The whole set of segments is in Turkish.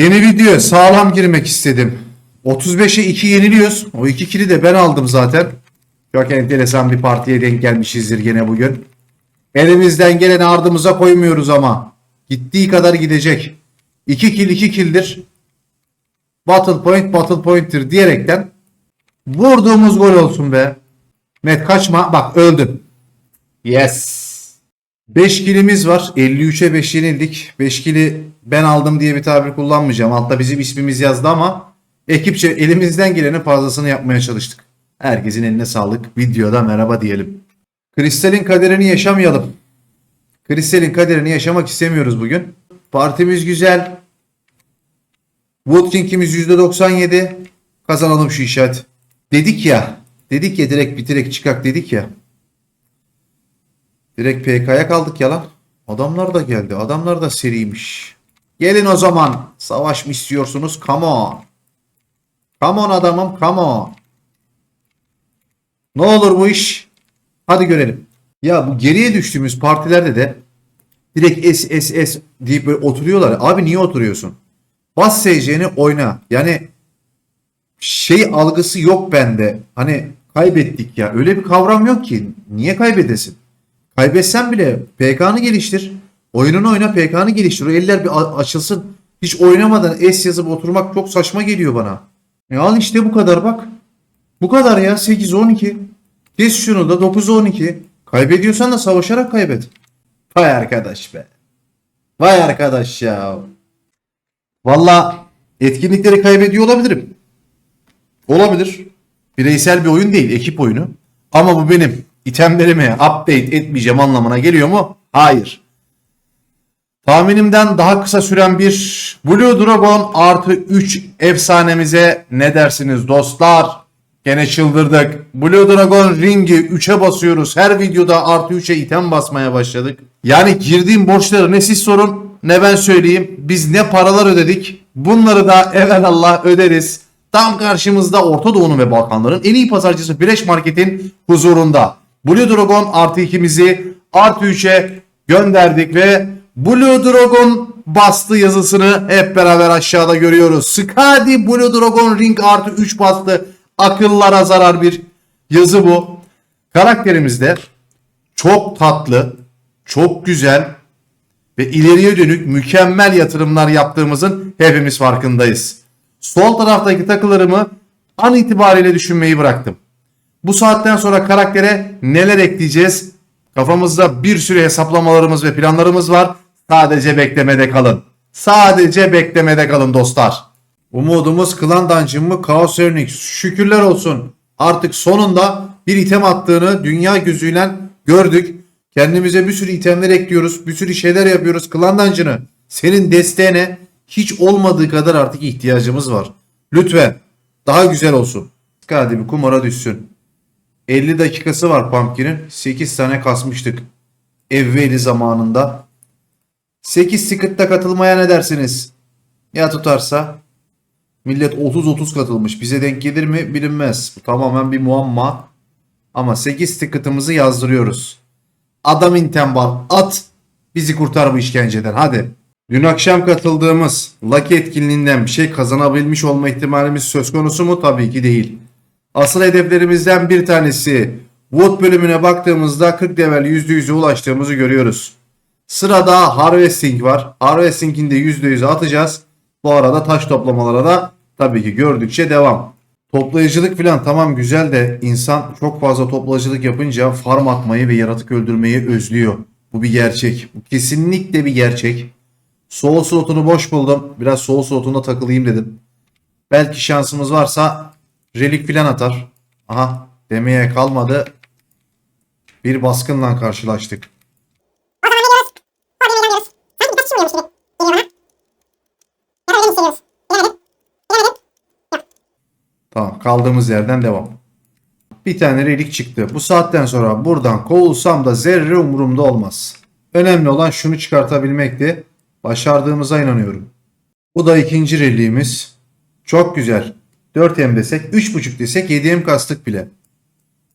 Yeni videoya sağlam girmek istedim. 35'e 2 yeniliyoruz. O 2 kili de ben aldım zaten. Çok enteresan bir partiye denk gelmişizdir gene bugün. Elimizden geleni ardımıza koymuyoruz ama. Gittiği kadar gidecek. 2 kill 2 killdir. Battle point battle point'tir diyerekten vurduğumuz gol olsun be. Met kaçma. Bak öldün. Yes. 5 kilimiz var. 53'e 5 yenildik. 5 kili ben aldım diye bir tabir kullanmayacağım. Altta bizim ismimiz yazdı ama ekipçe elimizden gelenin fazlasını yapmaya çalıştık. Herkesin eline sağlık. Videoda merhaba diyelim. Kristal'in kaderini yaşamayalım. Kristal'in kaderini yaşamak istemiyoruz bugün. Partimiz güzel. Wood King'imiz %97. Kazanalım şu işaret. Dedik ya. Dedik ya direkt bitirek çıkak dedik ya. Direkt PK'ya kaldık ya lan. Adamlar da geldi. Adamlar da seriymiş. Gelin o zaman. Savaş mı istiyorsunuz? Come on. Come on adamım. Come on. Ne olur bu iş? Hadi görelim. Ya bu geriye düştüğümüz partilerde de direkt S S S deyip böyle oturuyorlar. Abi niye oturuyorsun? Bas SC'ni oyna. Yani şey algısı yok bende. Hani kaybettik ya. Öyle bir kavram yok ki. Niye kaybedesin? Kaybetsen bile PK'nı geliştir. Oyununu oyna PK'nı geliştir. O eller bir açılsın. Hiç oynamadan S yazıp oturmak çok saçma geliyor bana. E al işte bu kadar bak. Bu kadar ya 8-12. Kes şunu da 9-12. Kaybediyorsan da savaşarak kaybet. Vay arkadaş be. Vay arkadaş ya. Valla etkinlikleri kaybediyor olabilirim. Olabilir. Bireysel bir oyun değil, ekip oyunu. Ama bu benim itemlerimi update etmeyeceğim anlamına geliyor mu? Hayır. Tahminimden daha kısa süren bir Blue Dragon artı 3 efsanemize ne dersiniz dostlar? Gene çıldırdık. Blue Dragon ringi 3'e basıyoruz. Her videoda artı 3'e item basmaya başladık. Yani girdiğim borçları ne siz sorun ne ben söyleyeyim. Biz ne paralar ödedik. Bunları da evelallah öderiz. Tam karşımızda Orta Doğu'nun ve Balkanların en iyi pazarcısı Fresh Market'in huzurunda. Blue Dragon artı 2'mizi artı 3'e gönderdik ve Blue Dragon bastı yazısını hep beraber aşağıda görüyoruz. Skadi Blue Dragon Ring artı 3 bastı. Akıllara zarar bir yazı bu. Karakterimiz de çok tatlı, çok güzel ve ileriye dönük mükemmel yatırımlar yaptığımızın hepimiz farkındayız. Sol taraftaki takılarımı an itibariyle düşünmeyi bıraktım. Bu saatten sonra karaktere neler ekleyeceğiz? Kafamızda bir sürü hesaplamalarımız ve planlarımız var. Sadece beklemede kalın. Sadece beklemede kalın dostlar. Umudumuz Klan Dungeon mı Chaos Earnings. Şükürler olsun. Artık sonunda bir item attığını dünya gözüyle gördük. Kendimize bir sürü itemler ekliyoruz. Bir sürü şeyler yapıyoruz. Klan Dungeon'ı senin desteğine hiç olmadığı kadar artık ihtiyacımız var. Lütfen daha güzel olsun. Hadi bir kumara düşsün. 50 dakikası var Pumpkin'in. 8 tane kasmıştık. Evveli zamanında. 8 Secret'ta katılmaya ne dersiniz? Ya tutarsa? Millet 30-30 katılmış. Bize denk gelir mi bilinmez. Bu tamamen bir muamma. Ama 8 ticket'ımızı yazdırıyoruz. Adam intembal at. Bizi kurtar bu işkenceden hadi. Dün akşam katıldığımız Lucky etkinliğinden bir şey kazanabilmiş olma ihtimalimiz söz konusu mu? Tabii ki değil. Asıl hedeflerimizden bir tanesi Wood bölümüne baktığımızda 40 level %100'e ulaştığımızı görüyoruz. Sırada Harvesting var. Harvesting'in de %100'e atacağız. Bu arada taş toplamalara da tabii ki gördükçe devam. Toplayıcılık falan tamam güzel de insan çok fazla toplayıcılık yapınca farm atmayı ve yaratık öldürmeyi özlüyor. Bu bir gerçek. Bu kesinlikle bir gerçek. Soul slotunu boş buldum. Biraz soul slotunda takılayım dedim. Belki şansımız varsa relik filan atar. Aha demeye kalmadı. Bir baskınla karşılaştık. Tamam kaldığımız yerden devam. Bir tane relik çıktı. Bu saatten sonra buradan kovulsam da zerre umurumda olmaz. Önemli olan şunu çıkartabilmekti. Başardığımıza inanıyorum. Bu da ikinci reliğimiz. Çok güzel. 4M desek 3.5 desek 7M kastık bile.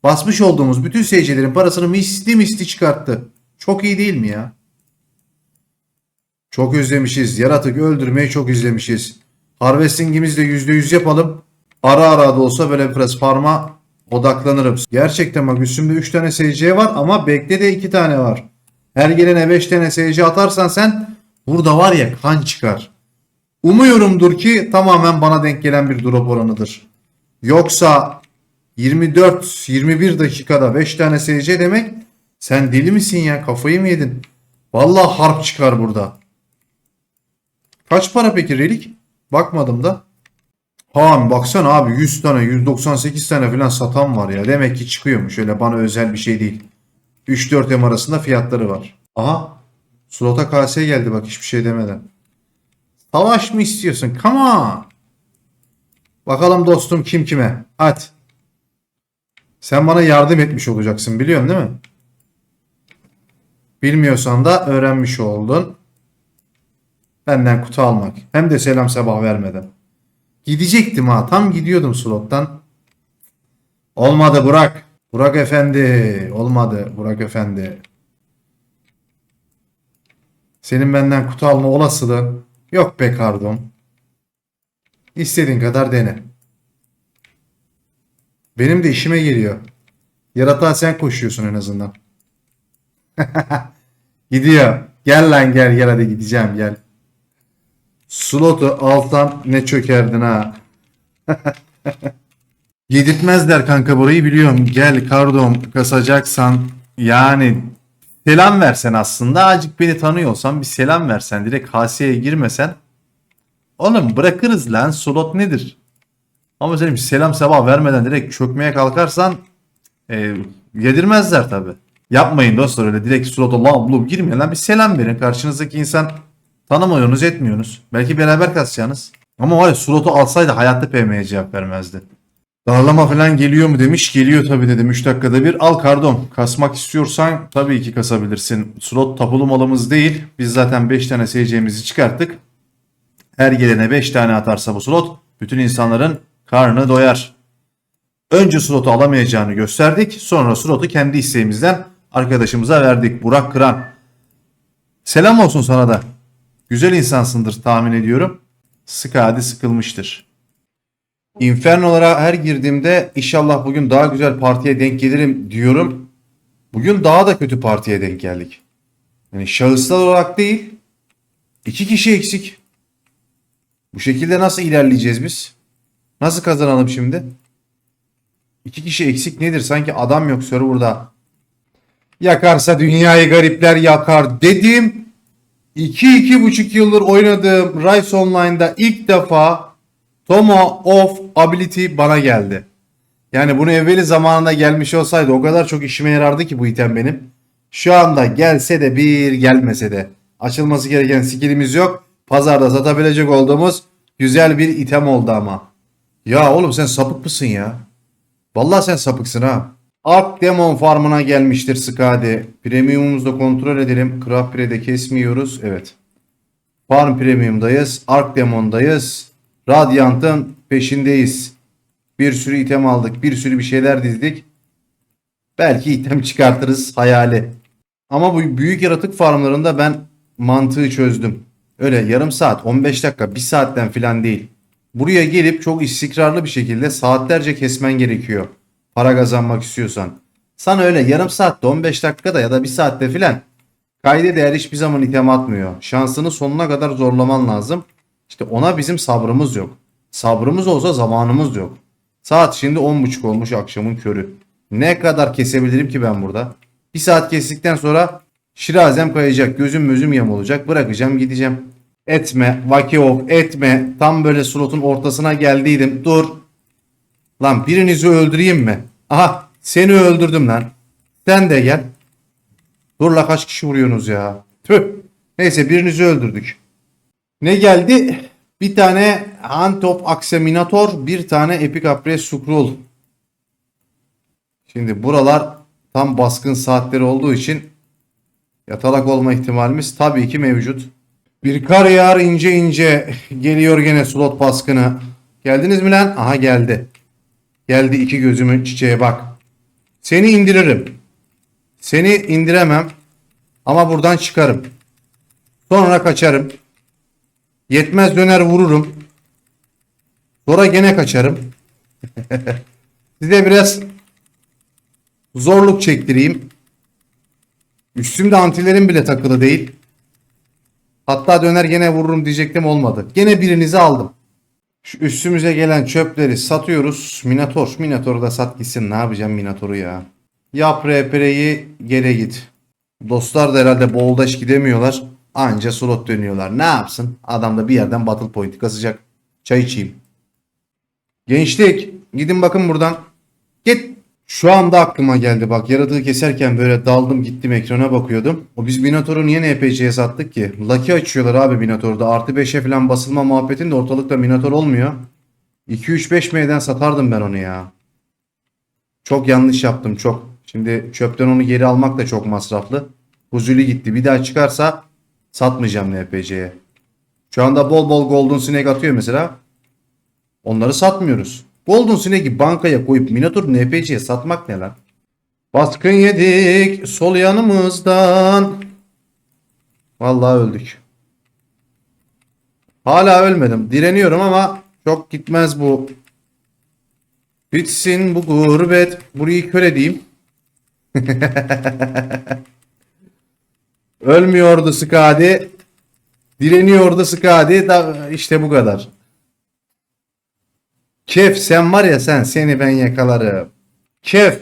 Basmış olduğumuz bütün seyircilerin parasını misli misli çıkarttı. Çok iyi değil mi ya? Çok özlemişiz. Yaratık öldürmeyi çok özlemişiz. Harvesting'imizi de %100 yapalım. Ara ara da olsa böyle biraz farma odaklanırım. Gerçekten bak üstümde 3 tane SC var ama bekle de 2 tane var. Her gelene 5 tane SC atarsan sen burada var ya kan çıkar. Umuyorumdur ki tamamen bana denk gelen bir drop oranıdır. Yoksa 24-21 dakikada 5 tane SC demek sen deli misin ya kafayı mı yedin? Vallahi harp çıkar burada. Kaç para peki relik? Bakmadım da. Ha baksana abi 100 tane 198 tane falan satan var ya. Demek ki çıkıyormuş öyle bana özel bir şey değil. 3-4 M arasında fiyatları var. Aha slota KS geldi bak hiçbir şey demeden. Savaş mı istiyorsun? Come on. Bakalım dostum kim kime. Hadi. Sen bana yardım etmiş olacaksın biliyorsun değil mi? Bilmiyorsan da öğrenmiş oldun. Benden kutu almak. Hem de selam sabah vermeden. Gidecektim ha. Tam gidiyordum slottan. Olmadı Burak. Burak efendi. Olmadı Burak efendi. Senin benden kutu alma olasılığın yok be kardom. İstediğin kadar dene. Benim de işime geliyor. Yaratığa sen koşuyorsun en azından. Gidiyor. Gel lan gel gel hadi gideceğim gel. Slotu alsan ne çökerdin ha. Yedirtmezler kanka burayı biliyorum. Gel kardom kasacaksan yani selam versen aslında azıcık beni tanıyorsan bir selam versen direkt HS'ye girmesen oğlum bırakırız lan slot nedir? Ama senin selam sabah vermeden direkt çökmeye kalkarsan e, yedirmezler tabi. Yapmayın dostlar öyle direkt slota lam lum girmeyin lan bir selam verin. Karşınızdaki insan tanımıyorsunuz etmiyorsunuz. Belki beraber kasacaksınız. Ama var ya slotu alsaydı hayatta PM'ye cevap vermezdi. Darlama falan geliyor mu demiş. Geliyor tabii dedim 3 dakikada bir. Al kardom. Kasmak istiyorsan tabii ki kasabilirsin. Slot tapulu malımız değil. Biz zaten 5 tane SC'mizi çıkarttık. Her gelene 5 tane atarsa bu slot bütün insanların karnı doyar. Önce slotu alamayacağını gösterdik. Sonra slotu kendi isteğimizden arkadaşımıza verdik. Burak Kıran. Selam olsun sana da. Güzel insansındır tahmin ediyorum. Skadi sıkılmıştır. Inferno'lara her girdiğimde inşallah bugün daha güzel partiye denk gelirim diyorum. Bugün daha da kötü partiye denk geldik. Yani şahıslar olarak değil. iki kişi eksik. Bu şekilde nasıl ilerleyeceğiz biz? Nasıl kazanalım şimdi? İki kişi eksik nedir? Sanki adam yok serverda. Yakarsa dünyayı garipler yakar dedim. 2-2,5 yıldır oynadığım Rise Online'da ilk defa Tomo of Ability bana geldi. Yani bunu evveli zamanında gelmiş olsaydı o kadar çok işime yarardı ki bu item benim. Şu anda gelse de bir gelmese de açılması gereken skillimiz yok. Pazarda satabilecek olduğumuz güzel bir item oldu ama. Ya oğlum sen sapık mısın ya? Vallahi sen sapıksın ha. Ark Demon Farm'ına gelmiştir Skadi. Premium'umuzu da kontrol edelim. Craft Pire'de kesmiyoruz. Evet. Farm Premium'dayız. Ark Demon'dayız. Radiant'ın peşindeyiz. Bir sürü item aldık. Bir sürü bir şeyler dizdik. Belki item çıkartırız hayali. Ama bu büyük yaratık farmlarında ben mantığı çözdüm. Öyle yarım saat, 15 dakika, 1 saatten filan değil. Buraya gelip çok istikrarlı bir şekilde saatlerce kesmen gerekiyor. Para kazanmak istiyorsan. Sana öyle yarım saatte 15 dakikada ya da 1 saatte filan kayda değer hiçbir zaman item atmıyor. Şansını sonuna kadar zorlaman lazım. İşte ona bizim sabrımız yok. Sabrımız olsa zamanımız yok. Saat şimdi 10.30 olmuş akşamın körü. Ne kadar kesebilirim ki ben burada? Bir saat kestikten sonra şirazem kayacak. Gözüm gözüm yam olacak. Bırakacağım gideceğim. Etme. Vakio etme. Tam böyle slotun ortasına geldiydim. Dur. Lan birinizi öldüreyim mi? Aha seni öldürdüm lan. Sen de gel. Dur la kaç kişi vuruyorsunuz ya. Tüh. Neyse birinizi öldürdük. Ne geldi? Bir tane Antop Akseminator, bir tane Epic Apres Scroll. Şimdi buralar tam baskın saatleri olduğu için yatalak olma ihtimalimiz tabii ki mevcut. Bir kar yağar ince ince geliyor gene slot baskını. Geldiniz mi lan? Aha geldi. Geldi iki gözümün çiçeğe bak. Seni indiririm. Seni indiremem. Ama buradan çıkarım. Sonra kaçarım. Yetmez döner vururum. Sonra gene kaçarım. Size biraz zorluk çektireyim. Üstümde antilerim bile takılı değil. Hatta döner gene vururum diyecektim olmadı. Gene birinizi aldım. Şu üstümüze gelen çöpleri satıyoruz. Minator. Minator'u da sat gitsin. Ne yapacağım Minator'u ya. Yap RP'yi gele git. Dostlar da herhalde boldaş gidemiyorlar. Anca slot dönüyorlar. Ne yapsın? Adam da bir yerden battle point'i kasacak. Çay içeyim. Gençlik. Gidin bakın buradan. Git. Şu anda aklıma geldi bak. Yaratığı keserken böyle daldım gittim ekrana bakıyordum. O biz Minotaur'u niye NPC'ye sattık ki? Lucky açıyorlar abi Minotaur'da. Artı 5'e falan basılma muhabbetinde ortalıkta Minotaur olmuyor. 2-3-5 M'den satardım ben onu ya. Çok yanlış yaptım çok. Şimdi çöpten onu geri almak da çok masraflı. Huzuli gitti. Bir daha çıkarsa satmayacağım NPC'ye. Şu anda bol bol Golden Snake atıyor mesela. Onları satmıyoruz. Golden Snake'i bankaya koyup Minotaur NPC'ye satmak ne lan? Baskın yedik sol yanımızdan. Vallahi öldük. Hala ölmedim. Direniyorum ama çok gitmez bu. Bitsin bu gurbet. Burayı kör edeyim. Ölmüyordu Skadi. Direniyordu Skadi. Da işte bu kadar. Kef sen var ya sen seni ben yakalarım. Kef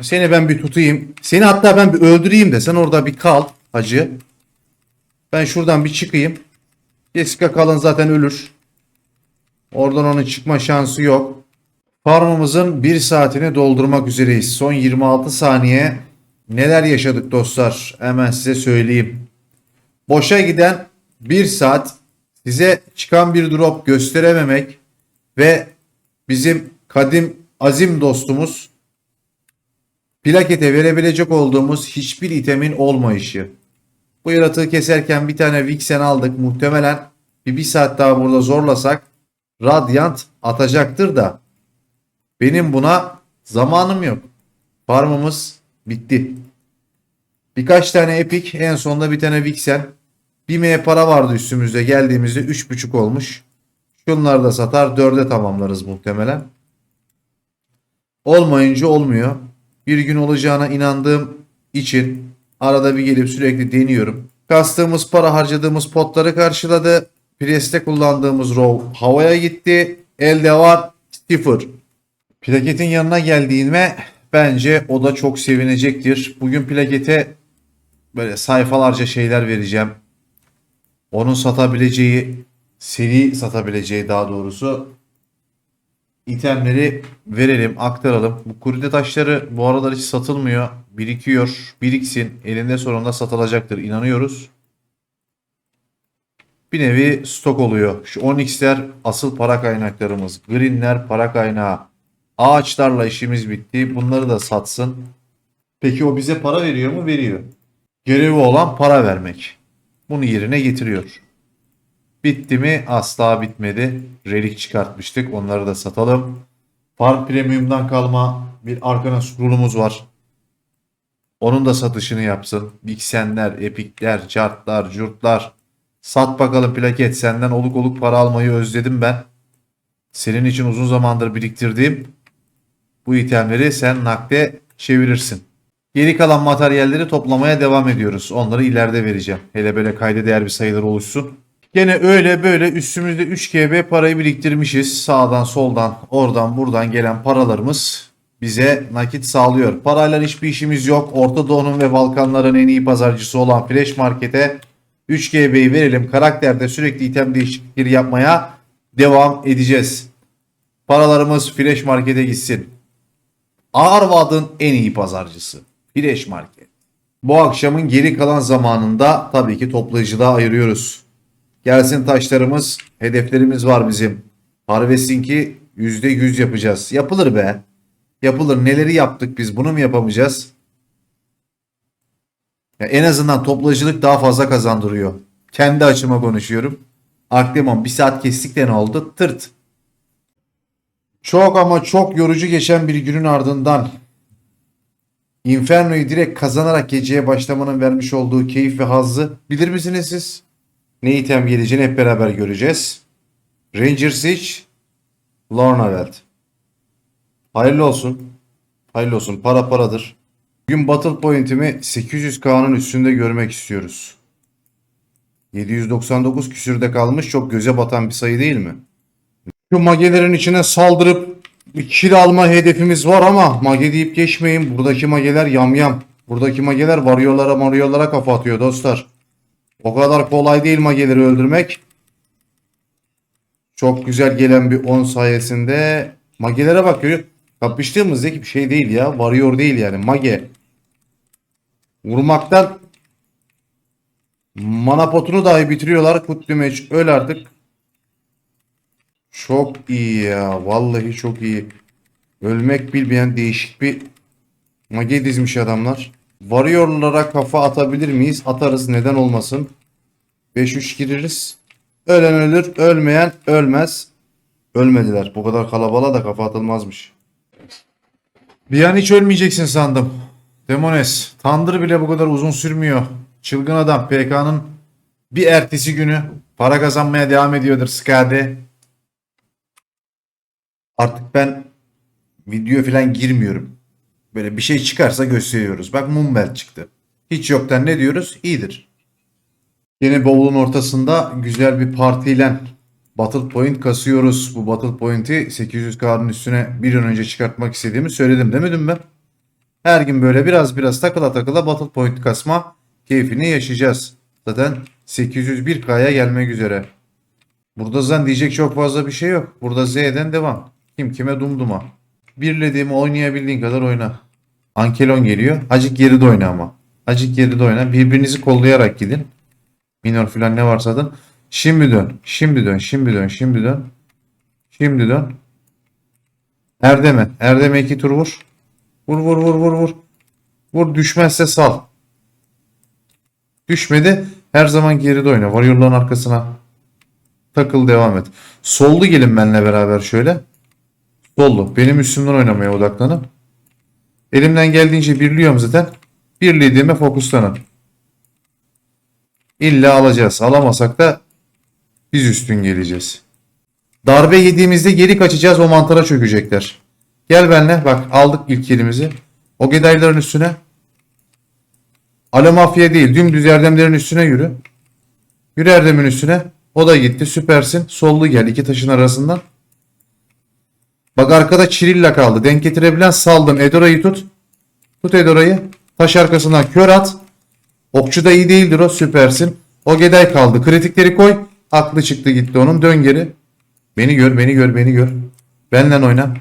seni ben bir tutayım. Seni hatta ben bir öldüreyim de sen orada bir kal hacı. Ben şuradan bir çıkayım. Jessica kalın zaten ölür. Oradan onun çıkma şansı yok. Farmımızın bir saatini doldurmak üzereyiz. Son 26 saniye. Neler yaşadık dostlar? Hemen size söyleyeyim. Boşa giden bir saat size çıkan bir drop gösterememek ve bizim kadim azim dostumuz plakete verebilecek olduğumuz hiçbir itemin olmayışı. Bu yaratığı keserken bir tane Vixen aldık. Muhtemelen bir, bir saat daha burada zorlasak Radiant atacaktır da benim buna zamanım yok. Farmımız bitti. Birkaç tane epik en sonunda bir tane Vixen. Bir M para vardı üstümüzde geldiğimizde 3.5 olmuş. Şunları da satar 4'e tamamlarız muhtemelen. Olmayınca olmuyor. Bir gün olacağına inandığım için arada bir gelip sürekli deniyorum. Kastığımız para harcadığımız potları karşıladı. Preste kullandığımız row havaya gitti. Elde var sıfır. Plaketin yanına geldiğime bence o da çok sevinecektir. Bugün plakete böyle sayfalarca şeyler vereceğim. Onun satabileceği, seri satabileceği daha doğrusu itemleri verelim, aktaralım. Bu kuride taşları bu aralar hiç satılmıyor. Birikiyor, biriksin. Elinde sonunda satılacaktır. inanıyoruz. Bir nevi stok oluyor. Şu Onyx'ler asıl para kaynaklarımız. Green'ler para kaynağı. Ağaçlarla işimiz bitti. Bunları da satsın. Peki o bize para veriyor mu? Veriyor. Görevi olan para vermek. Bunu yerine getiriyor. Bitti mi? Asla bitmedi. Relik çıkartmıştık. Onları da satalım. Farm Premium'dan kalma bir Arcana Scroll'umuz var. Onun da satışını yapsın. Vixenler, Epikler, Chartlar, Curtlar. Sat bakalım plaket. Senden oluk oluk para almayı özledim ben. Senin için uzun zamandır biriktirdiğim bu itemleri sen nakde çevirirsin. Geri kalan materyalleri toplamaya devam ediyoruz. Onları ileride vereceğim. Hele böyle kayda değer bir sayılar oluşsun. Gene öyle böyle üstümüzde 3 GB parayı biriktirmişiz. Sağdan soldan oradan buradan gelen paralarımız bize nakit sağlıyor. Parayla hiçbir işimiz yok. Orta Doğu'nun ve Balkanların en iyi pazarcısı olan Flash Market'e 3 GB'yi verelim. Karakterde sürekli item değişiklikleri yapmaya devam edeceğiz. Paralarımız Flash Market'e gitsin. Arvad'ın en iyi pazarcısı. Flash Market. Bu akşamın geri kalan zamanında tabii ki toplayıcılığa ayırıyoruz. Gelsin taşlarımız, hedeflerimiz var bizim. Harvesting'i %100 yapacağız. Yapılır be. Yapılır. Neleri yaptık biz? Bunu mu yapamayacağız? Ya en azından toplayıcılık daha fazla kazandırıyor. Kendi açıma konuşuyorum. Aklemon bir saat kestik de ne oldu? Tırt. Çok ama çok yorucu geçen bir günün ardından Inferno'yu direkt kazanarak geceye başlamanın vermiş olduğu keyif ve hazzı bilir misiniz siz? Ne item geleceğini hep beraber göreceğiz. Ranger Siege, Lornaveld. Hayırlı olsun. Hayırlı olsun. Para paradır. Bugün Battle Point'imi 800K'nın üstünde görmek istiyoruz. 799 küsürde kalmış. Çok göze batan bir sayı değil mi? Şu magelerin içine saldırıp bir kill alma hedefimiz var ama mage deyip geçmeyin. Buradaki mageler yamyam. Buradaki mageler varıyorlara marıyorlara kafa atıyor dostlar. O kadar kolay değil mageleri öldürmek. Çok güzel gelen bir 10 sayesinde magelere bak görüyor. Kapıştığımızdaki bir şey değil ya. Varıyor değil yani. Mage. Vurmaktan mana potunu dahi bitiriyorlar. Kutlu meç. Öl artık. Çok iyi ya. Vallahi çok iyi. Ölmek bilmeyen değişik bir mage dizmiş adamlar. Warrior'lara kafa atabilir miyiz? Atarız. Neden olmasın? 5-3 gireriz. Ölen ölür. Ölmeyen ölmez. Ölmediler. Bu kadar kalabalığa da kafa atılmazmış. Bir an hiç ölmeyeceksin sandım. Demones. Tandır bile bu kadar uzun sürmüyor. Çılgın adam PK'nın bir ertesi günü para kazanmaya devam ediyordur Skade. Artık ben video falan girmiyorum. Böyle bir şey çıkarsa gösteriyoruz. Bak Mumbel çıktı. Hiç yoktan ne diyoruz? İyidir. Yine bowl'un ortasında güzel bir partiyle Battle Point kasıyoruz. Bu Battle Point'i 800K'nın üstüne bir an önce çıkartmak istediğimi söyledim demedim ben. Her gün böyle biraz biraz takıla takıla Battle Point kasma keyfini yaşayacağız. Zaten 801K'ya gelmek üzere. Burada zaten diyecek çok fazla bir şey yok. Burada Z'den devam. Kim kime dumduma. Birlediğimi oynayabildiğin kadar oyna. Ankelon geliyor. Acık geride oyna ama. Acık geride oyna. Birbirinizi kollayarak gidin. Minor falan ne varsa dön. Şimdi dön. Şimdi dön. Şimdi dön. Şimdi dön. Şimdi dön. Erdem'e. Erdem'e iki tur vur. Vur vur vur vur vur. Vur düşmezse sal. Düşmedi. Her zaman geride oyna. Warrior'ların arkasına. Takıl devam et. Sollu gelin benimle beraber şöyle. Sollu. Benim üstümden oynamaya odaklanın. Elimden geldiğince birliyorum zaten. Birlediğime fokuslanın. İlla alacağız. Alamasak da biz üstün geleceğiz. Darbe yediğimizde geri kaçacağız. O mantara çökecekler. Gel benle. Bak aldık ilk yerimizi. O gedayların üstüne. Alo mafya değil. Dümdüz erdemlerin üstüne yürü. Yürü erdemin üstüne. O da gitti. Süpersin. Sollu gel. iki taşın arasından. Bak arkada Çirilla kaldı. Denk getirebilen saldım. Edora'yı tut. Tut Edora'yı. Taş arkasından kör at. Okçu da iyi değildir o. Süpersin. O Geday kaldı. Kritikleri koy. Aklı çıktı gitti onun. Dön geri. Beni gör, beni gör, beni gör. Benden oyna.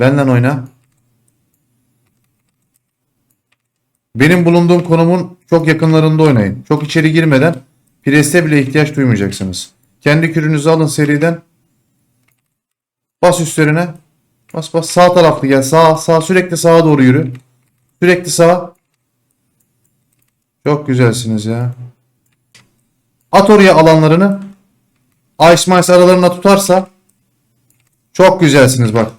Benden oyna. Benim bulunduğum konumun çok yakınlarında oynayın. Çok içeri girmeden preste bile ihtiyaç duymayacaksınız. Kendi kürünüzü alın seriden. Bas üstlerine. Bas bas sağ taraflı gel. Sağ sağ sürekli sağa doğru yürü. Sürekli sağa. Çok güzelsiniz ya. At oraya alanlarını. Ice Mice aralarına tutarsa çok güzelsiniz bak.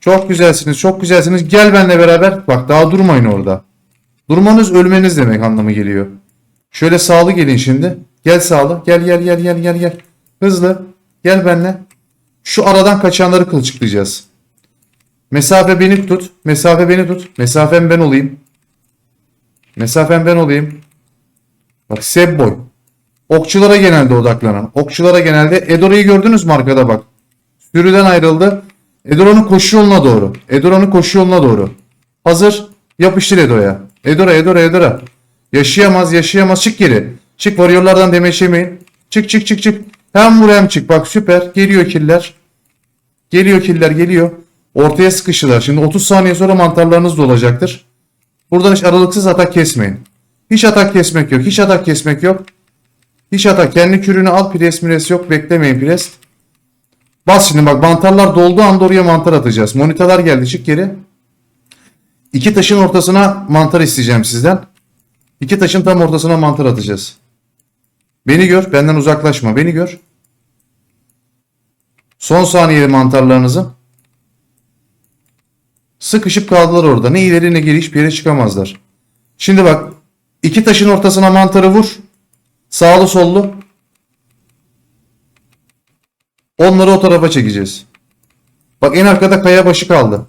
Çok güzelsiniz. Çok güzelsiniz. Gel benimle beraber. Bak daha durmayın orada. Durmanız ölmeniz demek anlamı geliyor. Şöyle sağlı gelin şimdi. Gel sağlı. Gel gel gel gel gel gel. Hızlı. Gel benimle. Şu aradan kaçanları kılçıklayacağız. Mesafe beni tut. Mesafe beni tut. Mesafem ben olayım. Mesafem ben olayım. Bak Seb boy. Okçulara genelde odaklanan. Okçulara genelde Edora'yı gördünüz mü arkada bak. Sürüden ayrıldı. Edora'nın koşu yoluna doğru. Edora'nın koşu yoluna doğru. Hazır. Yapıştır Edo'ya. Edora Edora Edora. Yaşayamaz yaşayamaz. Çık geri. Çık varıyorlardan demeşemeyin. Çık çık çık çık. Hem vur hem çık. Bak süper. Geliyor killer. Geliyor killer geliyor. Ortaya sıkıştılar. Şimdi 30 saniye sonra mantarlarınız da olacaktır. Buradan hiç aralıksız atak kesmeyin. Hiç atak kesmek yok. Hiç atak kesmek yok. Hiç atak. Kendi kürünü al. Pres mires yok. Beklemeyin pres. Bas şimdi bak mantarlar dolduğu anda oraya mantar atacağız. Monitalar geldi. Çık geri. İki taşın ortasına mantar isteyeceğim sizden. İki taşın tam ortasına mantar atacağız. Beni gör. Benden uzaklaşma. Beni gör. Son saniyeli mantarlarınızı. Sıkışıp kaldılar orada. Ne ileri ne geri hiçbir yere çıkamazlar. Şimdi bak. iki taşın ortasına mantarı vur. Sağlı sollu. Onları o tarafa çekeceğiz. Bak en arkada kaya başı kaldı.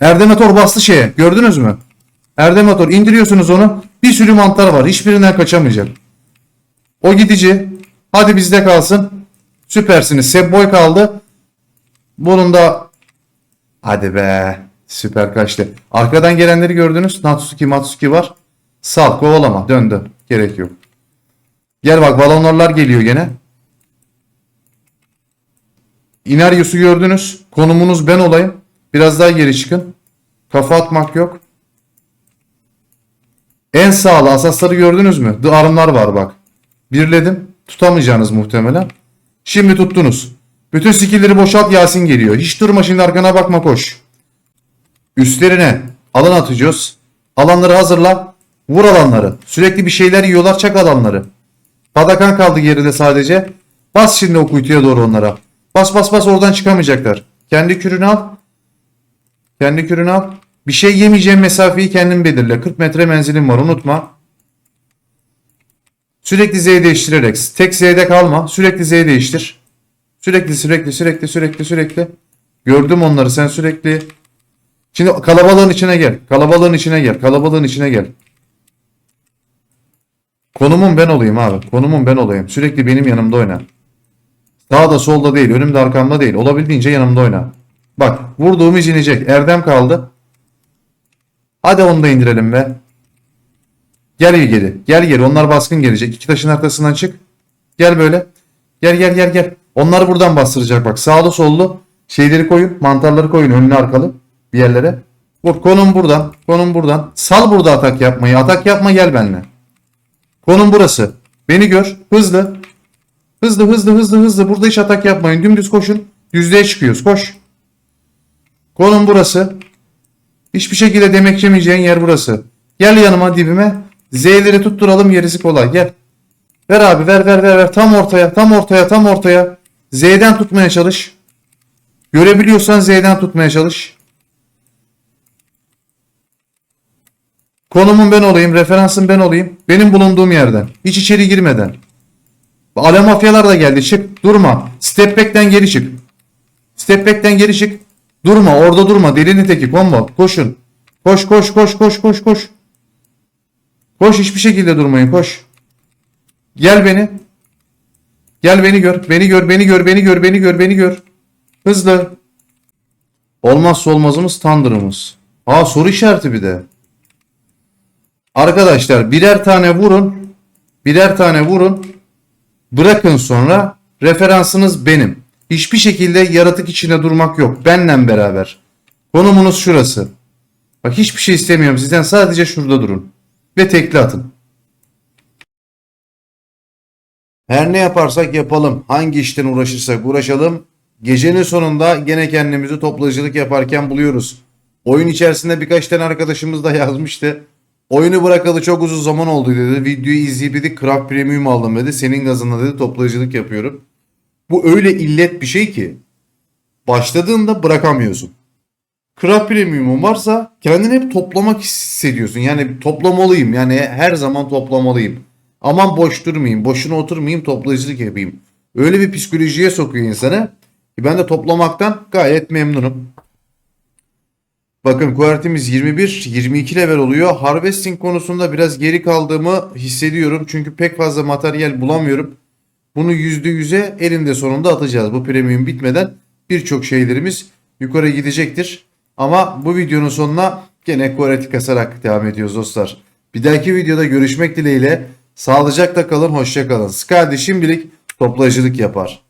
Erdemator bastı şeye. Gördünüz mü? Erdemator indiriyorsunuz onu. Bir sürü mantar var. Hiçbirinden kaçamayacak. O gidici. Hadi bizde kalsın. Süpersiniz. Sebboy kaldı. Bunun da hadi be. Süper kaçtı. Arkadan gelenleri gördünüz. Natsuki Matsuki var. Sal kovalama. Döndü. Gerek yok. Gel bak balonlarlar geliyor gene. İneryus'u gördünüz. Konumunuz ben olayım. Biraz daha geri çıkın. Kafa atmak yok. En sağlı asasları gördünüz mü? The armlar var bak. Birledim. Tutamayacağınız muhtemelen. Şimdi tuttunuz. Bütün skill'leri boşalt Yasin geliyor. Hiç durma şimdi arkana bakma koş. Üstlerine alan atacağız. Alanları hazırla. Vur alanları. Sürekli bir şeyler yiyorlar çak alanları. Padakan kaldı geride sadece. Bas şimdi o kuytuya doğru onlara. Bas bas bas oradan çıkamayacaklar. Kendi kürünü al. Kendi kürünü al. Bir şey yemeyeceğin mesafeyi kendin belirle. 40 metre menzilin var unutma. Sürekli Z değiştirerek. Tek Z'de kalma. Sürekli Z değiştir. Sürekli sürekli sürekli sürekli sürekli. Gördüm onları sen sürekli. Şimdi kalabalığın içine gel. Kalabalığın içine gel. Kalabalığın içine gel. Konumum ben olayım abi. Konumum ben olayım. Sürekli benim yanımda oyna. Sağda solda değil. Önümde arkamda değil. Olabildiğince yanımda oyna. Bak vurduğumuz inecek. Erdem kaldı. Hadi onu da indirelim be. Gel geri. Gel geri. Onlar baskın gelecek. İki taşın arkasından çık. Gel böyle. Gel gel gel gel. Onlar buradan bastıracak bak. Sağlı sollu şeyleri koyun. Mantarları koyun önüne arkalı bir yerlere. Vur konum buradan. Konum buradan. Sal burada atak yapmayı. Atak yapma gel benimle. Konum burası. Beni gör. Hızlı. Hızlı hızlı hızlı hızlı. Burada hiç atak yapmayın. Dümdüz koşun. Düzlüğe çıkıyoruz. Koş. Konum burası. Hiçbir şekilde demek yemeyeceğin yer burası. Gel yanıma dibime. Z'leri tutturalım gerisi kolay. Gel. Ver abi ver ver ver ver. Tam ortaya tam ortaya tam ortaya. Z'den tutmaya çalış. Görebiliyorsan Z'den tutmaya çalış. Konumun ben olayım. Referansım ben olayım. Benim bulunduğum yerden. Hiç içeri girmeden. Ale mafyalar da geldi. Çık. Durma. Step back'ten geri çık. Step back'ten geri çık. Durma. Orada durma. Delinin teki. Combo. Koşun. Koş koş koş koş koş koş. Koş hiçbir şekilde durmayın. Koş. Gel beni. Gel beni gör. Beni gör. Beni gör. Beni gör. Beni gör. Beni gör. Hızlı. Olmazsa olmazımız Thunder'ımız. Aa soru işareti bir de. Arkadaşlar birer tane vurun. Birer tane vurun. Bırakın sonra. Referansınız benim. Hiçbir şekilde yaratık içinde durmak yok. Benle beraber. Konumunuz şurası. Bak hiçbir şey istemiyorum sizden. Sadece şurada durun. Ve tekli atın. Her ne yaparsak yapalım. Hangi işten uğraşırsak uğraşalım. Gecenin sonunda gene kendimizi toplayıcılık yaparken buluyoruz. Oyun içerisinde birkaç tane arkadaşımız da yazmıştı. Oyunu bırakalı çok uzun zaman oldu dedi. Videoyu izleyip dedi Craft Premium aldım dedi. Senin gazına dedi toplayıcılık yapıyorum. Bu öyle illet bir şey ki. Başladığında bırakamıyorsun. Craft Premium'un varsa kendini hep toplamak hissediyorsun. Yani toplamalıyım. Yani her zaman toplamalıyım. Aman boş durmayayım. Boşuna oturmayayım toplayıcılık yapayım. Öyle bir psikolojiye sokuyor insanı. Ben de toplamaktan gayet memnunum. Bakın kuartimiz 21, 22 level oluyor. Harvesting konusunda biraz geri kaldığımı hissediyorum. Çünkü pek fazla materyal bulamıyorum. Bunu %100'e elinde sonunda atacağız. Bu premium bitmeden birçok şeylerimiz yukarı gidecektir. Ama bu videonun sonuna gene kuarti kasarak devam ediyoruz dostlar. Bir dahaki videoda görüşmek dileğiyle. Sağlıcakla kalın, hoşça kalın. Skadi şimdilik toplayıcılık yapar.